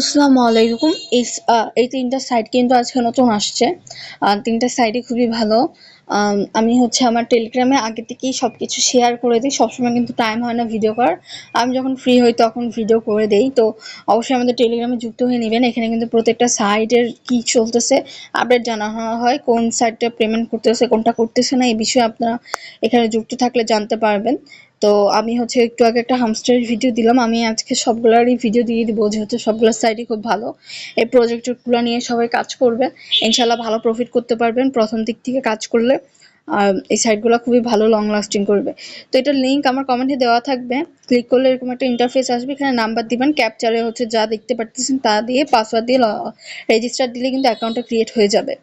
আসসালামু আলাইকুম এই এই তিনটা সাইট কিন্তু আজকে নতুন আসছে। তিনটা সাইটই খুবই ভালো। আম, হচ্ছে আমার টেলিগ্রামে আগে থেকেই সবকিছু শেয়ার করে দিই। সবসময় কিন্তু টাইম হয় না ভিডিও করার। আমি যখন ফ্রি হই তখন ভিডিও করে দেই। তো অবশ্যই আমাদের টেলিগ্রামে যুক্ত হয়ে নেবেন। এখানে কিন্তু প্রত্যেকটা সাইটের কি চলতেছে আপডেট জানানো হয়। কোন সাইটটা পেমেন্ট করতেছে কোনটা করতেছে না এই বিষয়ে আপনারা এখানে যুক্ত থাকলে জানতে পারবেন। তো আমি হচ্ছে একটু আগে একটা হামস্টারের ভিডিও দিলাম। আমি আজকে সবগুলারই ভিডিও দিয়ে দিব যেহেতু সবগুলোর সাইডই খুব ভালো। এই প্রজেক্টগুলো নিয়ে সবাই কাজ করবে। ইনশাল্লাহ ভালো প্রফিট করতে পারবেন প্রথম দিক থেকে কাজ করলে। এই সাইটগুলো খুবই ভালো লং লাস্টিং করবে। তো এটার লিঙ্ক আমার কমেন্টে দেওয়া থাকবে। ক্লিক করলে এরকম একটা ইন্টারফেস আসবে। এখানে নাম্বার দিবেন ক্যাপচারে হচ্ছে যা দেখতে পারতেছেন তা দিয়ে পাসওয়ার্ড দিয়ে রেজিস্টার দিলে কিন্তু অ্যাকাউন্টটা ক্রিয়েট হয়ে যাবে।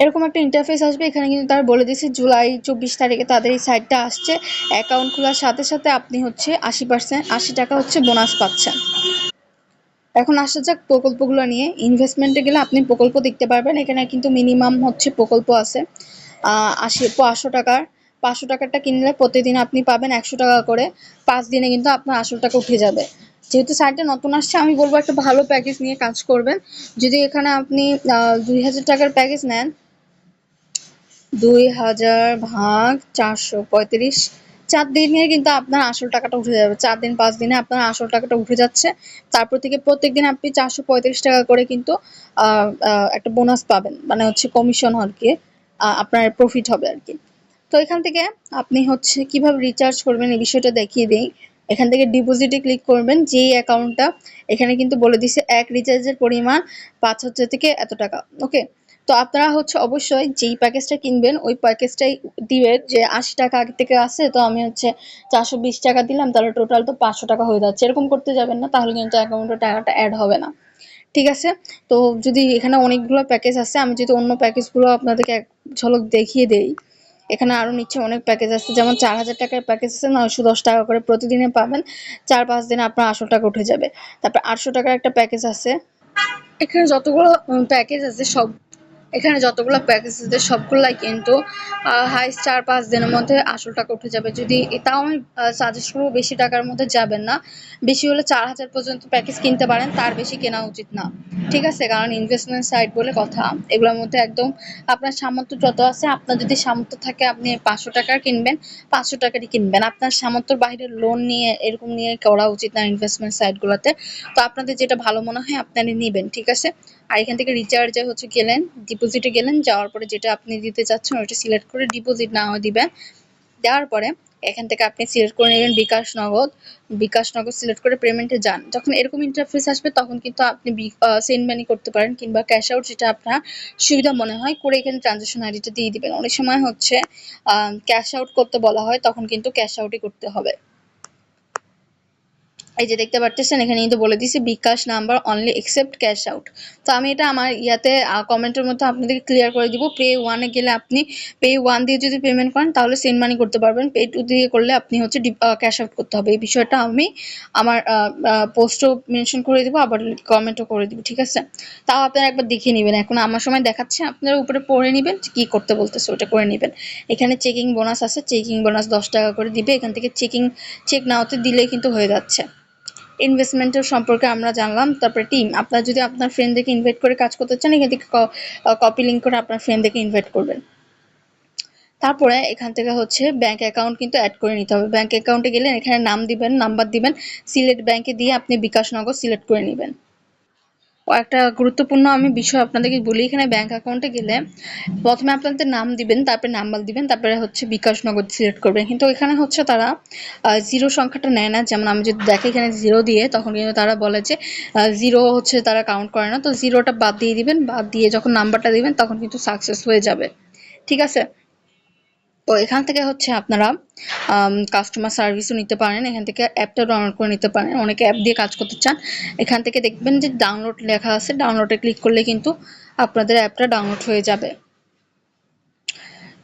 এরকম একটা ইন্টারফেস আসবে, এখানে কিন্তু তার বলে দিয়েছে জুলাই চব্বিশ তারিখে তাদের এই সাইটটা আসছে। অ্যাকাউন্ট খোলার সাথে সাথে আপনি হচ্ছে আশি পার্সেন্ট আশি টাকা হচ্ছে বোনাস পাচ্ছেন। এখন আসা যাক প্রকল্পগুলো নিয়ে। ইনভেস্টমেন্টে গেলে আপনি প্রকল্প দেখতে পারবেন, এখানে কিন্তু মিনিমাম হচ্ছে প্রকল্প আছে। আশি, পাঁচশো টাকার। পাঁচশো টাকারটা কিনলে প্রতিদিন আপনি পাবেন একশো টাকা করে। পাঁচ দিনে কিন্তু আপনার আসল টাকা উঠে যাবে। যেহেতু সাইটটা নতুন আসছে, আমি বলব একটা ভালো প্যাকেজ নিয়ে কাজ করবেন। যদি এখানে আপনি দুই হাজার টাকার প্যাকেজ নেন দুই হাজার ভাগ চারশো পঁয়ত্রিশ। চার দিনে কিন্তু আপনার আসল টাকাটা উঠে যাবে। চার দিন, পাঁচ দিনে আপনার আসল টাকাটা উঠে যাচ্ছে। তারপর থেকে প্রত্যেক দিন আপনি চারশো পঁয়ত্রিশ টাকা করে কিন্তু একটা বোনাস পাবেন। মানে হচ্ছে কমিশন আর কি আপনার প্রফিট হবে আর কি। তো এখান থেকে আপনি হচ্ছে কীভাবে রিচার্জ করবেন এই বিষয়টা দেখিয়ে দিই। এখান থেকে ডিপোজিটে ক্লিক করবেন। যেই অ্যাকাউন্টটা এখানে কিন্তু বলে দিছে, এক রিচার্জের পরিমাণ পাঁচ হাজার থেকে এত টাকা। ওকে তো আপনারা হচ্ছে অবশ্যই যেই প্যাকেজটা কিনবেন, ওই প্যাকেজটাই দিবেন যে আশি টাকা আগে থেকে আছে, তো আমি হচ্ছে চারশো বিশ টাকা দিলাম, তাহলে টোটাল তো পাঁচশো টাকা হয়ে যাচ্ছে। এরকম করতে যাবেন না, তাহলে কিন্তু অ্যাকাউন্টে টাকাটা অ্যাড হবে না। ঠিক আছে? তো যদি এখানে অনেকগুলো প্যাকেজ আছে, আমি যদি অন্য প্যাকেজগুলো আপনাদেরকে এক ঝলক দেখিয়ে দেই। এখানে আরও নিচে অনেক প্যাকেজ আছে, যেমন চার হাজার টাকার প্যাকেজ আছে, নয়শো দশ টাকা করে প্রতিদিনে পাবেন। চার পাঁচ দিনে আপনার আটশো টাকা উঠে যাবে। তারপর আটশো টাকার একটা প্যাকেজ আছে। এখানে যতগুলো প্যাকেজ আছে, সব এখানে যতগুলো প্যাকেজ আছে, সবগুলাই কিন্তু হাইস্ট চার পাঁচ দিনের মধ্যে আসল টাকা উঠে যাবে। যদি তাও আমি সাজেস্ট করব বেশি টাকার মধ্যে যাবেন না। বেশি হলে চার হাজার পর্যন্ত প্যাকেজ কিনতে পারেন, তার বেশি কেনা উচিত না। ঠিক আছে? কারণ ইনভেস্টমেন্ট সাইট বলে কথা। এগুলোর মধ্যে একদম আপনার সামর্থ্য যত আছে, আপনার যদি সামর্থ্য থাকে, আপনি পাঁচশো টাকার কিনবেন, পাঁচশো টাকারই কিনবেন। আপনার সামর্থ্যের বাইরে লোন নিয়ে, এরকম নিয়ে করা উচিত না ইনভেস্টমেন্ট সাইটগুলোতে তো আপনাদের যেটা ভালো মনে হয় আপনারা নিবেন। ঠিক আছে? আর এখান থেকে রিচার্জে হচ্ছে গেলেন ডিপোজিটে গেলেন, যাওয়ার পরে যেটা আপনি দিতে চাচ্ছেন ওটা সিলেক্ট করে ডিপোজিট নাও দিবেন। দেওয়ার পরে এখান থেকে আপনি সিলেক্ট করে নেবেন বিকাশ নগদ। বিকাশ নগদ সিলেক্ট করে পেমেন্টে যান। যখন এরকম ইন্টারফেস আসবে, তখন কিন্তু আপনি সেন্ড মানি করতে পারেন কিংবা ক্যাশ আউট যেটা আপনার সুবিধা মনে হয়, করে এখানে ট্রানজাকশন আইডিটা দিয়ে দিবেন। অনেক সময় হচ্ছে ক্যাশ আউট করতে বলা হয়, তখন কিন্তু ক্যাশ আউটই করতে হবে। এই যে দেখতে পারতেছেন, এখানে কিন্তু বলে দিছে bKash number only accept cash out তো আমি এটা আমার ইয়াতে কমেন্টের মধ্যে আপনাদেরকে ক্লিয়ার করে দিব। পে ওয়ানে গেলে আপনি পে ওয়ান দিয়ে যদি পেমেন্ট করেন, তাহলে সেন্ড মানি করতে পারবেন। পে টু দিয়ে করলে আপনি হচ্ছে ক্যাশ আউট করতে হবে। এই বিষয়টা আমি আমার পোস্টও মেনশন করে দিব, আবার কমেন্টও করে দিব, ঠিক আছে? তাও আপনারা একবার দেখিয়ে নেবেন। এখন আমার সময় দেখাচ্ছে, আপনারা উপরে পড়ে নেবেন কি করতে বলতেছে, ওটা করে নেবেন। এখানে চেকিং বোনাস আছে চেকিং বোনাস দশ টাকা করে দিবে। এখান থেকে চেকিং চেক না হতে দিলেই কিন্তু হয়ে যাচ্ছে। ইনভেস্টমেন্টের সম্পর্কে আমরা জানলাম। তারপরে টিম আপনার যদি আপনার ফ্রেন্ডদেরকে ইনভাইট করে কাজ করতে চান, এখান থেকে কপি লিঙ্ক করে আপনার ফ্রেন্ডদেরকে ইনভাইট করবেন। তারপরে এখান থেকে হচ্ছে ব্যাংক অ্যাকাউন্ট কিন্তু অ্যাড করে নিতে হবে। ব্যাংক অ্যাকাউন্টে গেলে এখানে নাম দিবেন নাম্বার দিবেন সিলেক্ট ব্যাংকে দিয়ে আপনি বিকাশনগর সিলেক্ট করে নেবেন। একটা গুরুত্বপূর্ণ আমি বিষয় আপনাদেরকে বলি, এখানে ব্যাংক অ্যাকাউন্টে গেলে প্রথমে আপনাদের নাম দিবেন, তারপরে নাম্বার দিবেন, তারপরে হচ্ছে বিকাশ নগদ সিলেক্ট করবেন। কিন্তু এখানে হচ্ছে তারা জিরো সংখ্যাটা নেয় না। যেমন আমি যদি দেখি এখানে জিরো দিয়ে, তখন কিন্তু তারা বলে যে জিরো হচ্ছে তারা কাউন্ট করে না। তো জিরোটা বাদ দিয়ে দিবেন, বাদ দিয়ে যখন নাম্বারটা দিবেন, তখন কিন্তু সাকসেস হয়ে যাবে। ঠিক আছে? তো এখান থেকে হচ্ছে আপনারা কাস্টমার সার্ভিসও নিতে পারেন, এখান থেকে অ্যাপটা ডাউনলোড করে নিতে পারেন। অনেকে অ্যাপ দিয়ে কাজ করতে চান, এখান থেকে দেখবেন যে ডাউনলোড লেখা আছে। ডাউনলোডে ক্লিক করলে কিন্তু আপনাদের অ্যাপটা ডাউনলোড হয়ে যাবে।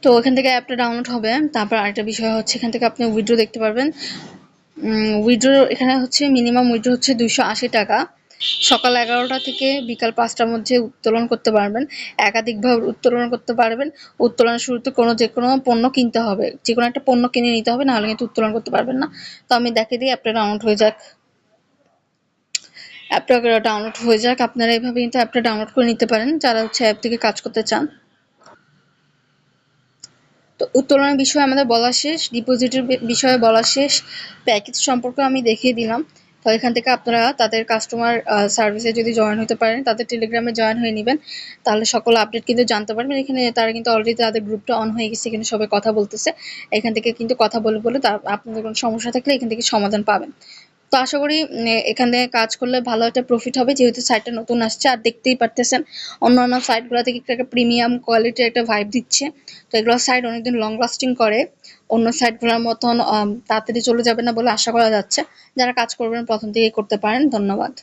তো এখান থেকে অ্যাপটা ডাউনলোড হবে। তারপর আরেকটা বিষয় হচ্ছে, এখান থেকে আপনি উইড্রো দেখতে পারবেন। উইড্রো এখানে হচ্ছে মিনিমাম উইড্রো হচ্ছে দুইশো আশি টাকা। সকাল এগারোটা থেকে বিকাল পাঁচটার মধ্যে উত্তোলন করতে পারবেন। একাধিকভাবে উত্তোলন করতে পারবেন। উত্তোলনের শুরুতে কোনো যে কোনো পণ্য কিনতে হবে। যে কোনো একটা পণ্য কিনে নিতে হবে, নাহলে কিন্তু উত্তোলন করতে পারবেন না। তো আমি দেখে দিই, অ্যাপটা ডাউনলোড হয়ে যাক। অ্যাপটা ডাউনলোড হয়ে যাক। আপনারা এভাবে কিন্তু অ্যাপটা ডাউনলোড করে নিতে পারেন। যারা হচ্ছে অ্যাপ থেকে কাজ করতে চান। তো উত্তোলনের বিষয়ে আমাদের বলা শেষ ডিপোজিটের বিষয়ে বলা শেষ। প্যাকেজ সম্পর্কে আমি দেখিয়ে দিলাম। এখান থেকে আপনারা তাদের কাস্টমার সার্ভিসে যদি জয়েন হতে পারেন, তাদের টেলিগ্রামে জয়েন হয়ে নেবেন। তাহলে সকল আপডেট কিন্তু জানতে পারবেন। এখানে তারা কিন্তু অলরেডি তাদের গ্রুপটা অন হয়ে গেছে এখানে সবাই কথা বলতেছে। এখান থেকে কিন্তু কথা বলে বলে আপনাদের কোনো সমস্যা থাকলে এখান থেকে সমাধান পাবেন। তো আশা করি এখানে কাজ করলে ভালো একটা প্রফিট হবে। যেহেতু সাইটটা নতুন আসছে, আর দেখতেই পারতেছেন, অন্যান্য সাইটগুলো থেকে একটু প্রিমিয়াম কোয়ালিটির একটা ভাইব দিচ্ছে। তো এগুলো সাইট অনেকদিন লং লাস্টিং করে। অন্য সাইটগুলোর মতন তাড়াতাড়ি চলে যাবে না বলে আশা করা যাচ্ছে। যারা কাজ করবেন, প্রথম থেকে করতে পারেন। ধন্যবাদ।